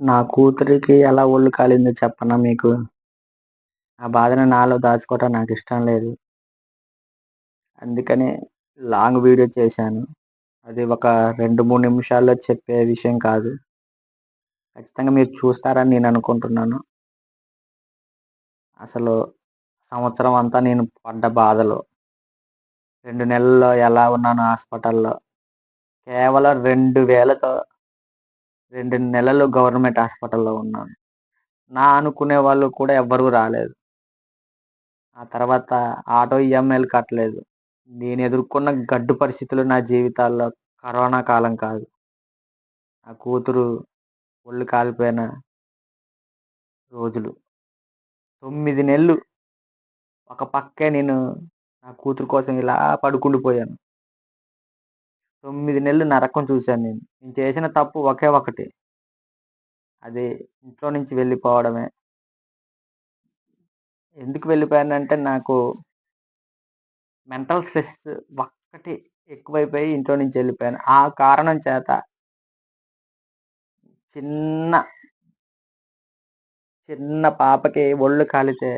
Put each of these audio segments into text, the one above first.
నా కూతురికి ఎలా ఒళ్ళు కాలిందో చెప్పనా మీకు? ఆ బాధను నాలో దాచుకోవటం నాకు ఇష్టం లేదు. అందుకనే లాంగ్ వీడియో చేశాను. అది ఒక రెండు మూడు నిమిషాల్లో చెప్పే విషయం కాదు. ఖచ్చితంగా మీరు చూస్తారని నేను అనుకుంటున్నాను. అసలు సంవత్సరం అంతా నేను పడ్డ బాధలు. రెండు నెలల్లో ఎలా ఉన్నాను హాస్పిటల్లో? కేవలం రెండు వేలతో రెండు నెలలు గవర్నమెంట్ హాస్పిటల్లో ఉన్నాను. నా అనుకునే వాళ్ళు కూడా ఎవ్వరూ రాలేదు. ఆ తర్వాత ఆటో ఈఎంఐలు కట్టలేదు. నేను ఎదుర్కొన్న గడ్డు పరిస్థితులు నా జీవితాల్లో కరోనా కాలం కాదు. నా కూతురు ఒళ్ళు కాలిపోయిన రోజులు. తొమ్మిది నెలలు ఒక పక్కే నేను నా కూతురు కోసం ఇలా పడుకుండిపోయాను. తొమ్మిది నెలలు నరకం చూశాను నేను. నేను చేసిన తప్పు ఒకే ఒకటి. అది ఇంట్లో నుంచి వెళ్ళిపోవడమే. ఎందుకు వెళ్ళిపోయానంటే నాకు మెంటల్ స్ట్రెస్ ఒక్కటి ఎక్కువైపోయి ఇంట్లో నుంచి వెళ్ళిపోయాను. ఆ కారణం చేత చిన్న చిన్న పాపకి ఒళ్ళు కాలితే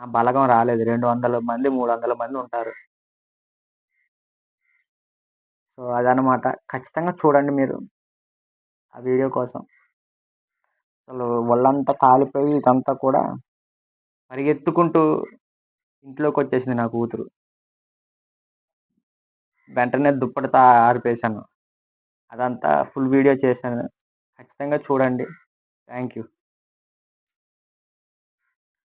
నా బలగం రాలేదు. రెండు వందల మంది మూడు వందల మంది ఉంటారు. సో అదనమాట ఖచ్చితంగా చూడండి మీరు ఆ వీడియో కోసం. అసలు ఒళ్ళంతా కాలిపోయి ఇదంతా కూడా పరిగెత్తుకుంటూ ఇంట్లోకి వచ్చేసింది నా కూతురు. వెంటనే దుప్పటితో ఆరిపేశాను. అదంతా ఫుల్ వీడియో చేశాను. ఖచ్చితంగా చూడండి. Thank you